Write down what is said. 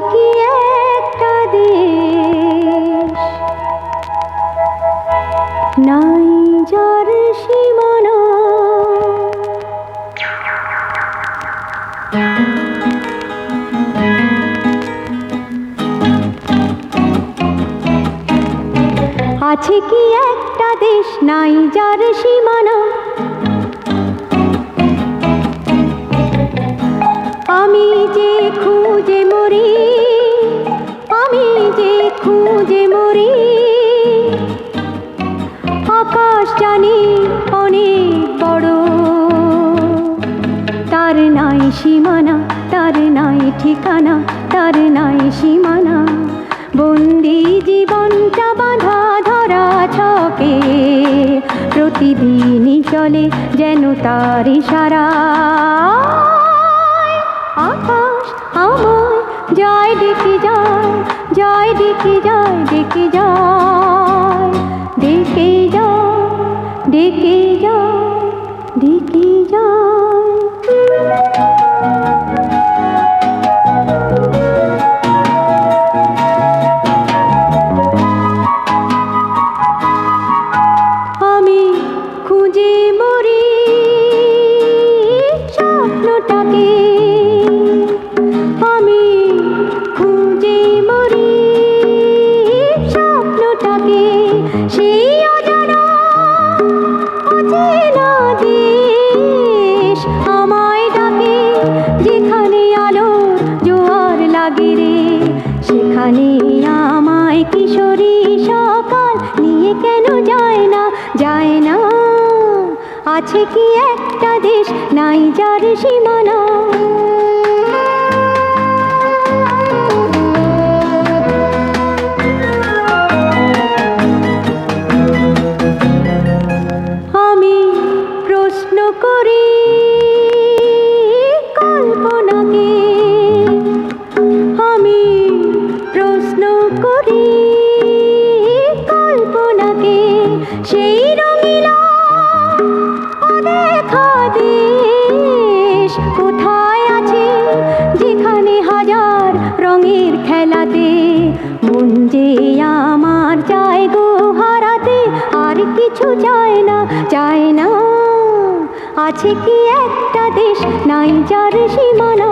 কি একটা দেশ? নাই যার সীমানা। আছে কি একটা দেশ? নাই যার সীমানা। খুঁজে মরি, আকাশ জানি অনেক বড়। তার নাই সীমানা, তার নাই ঠিকানা, তার নাই সীমানা। বন্দি জীবনটা বাঁধা ধরা ছকে, প্রতিদিনই চলে যেন তার ইশারা। আকাশ আমায় যায় ডেকে যায় যায় ডেকে যায় ডেকে যায় ডেকে যায় ডেকে যায় ডেকে ডাকে, যেখানে আলোর জোয়ার লাগে রে, সেখানে আমায় কিশোরী সকাল নিয়ে কেন যায় না যায় না? আছে কি একটা দেশ নাই যার সীমানা? আমি প্রশ্ন করি মন আমার চায় গো হারাতে, আর কিছু চায় না চায় না। আছে কি একটা দেশ, নাই যার সীমানা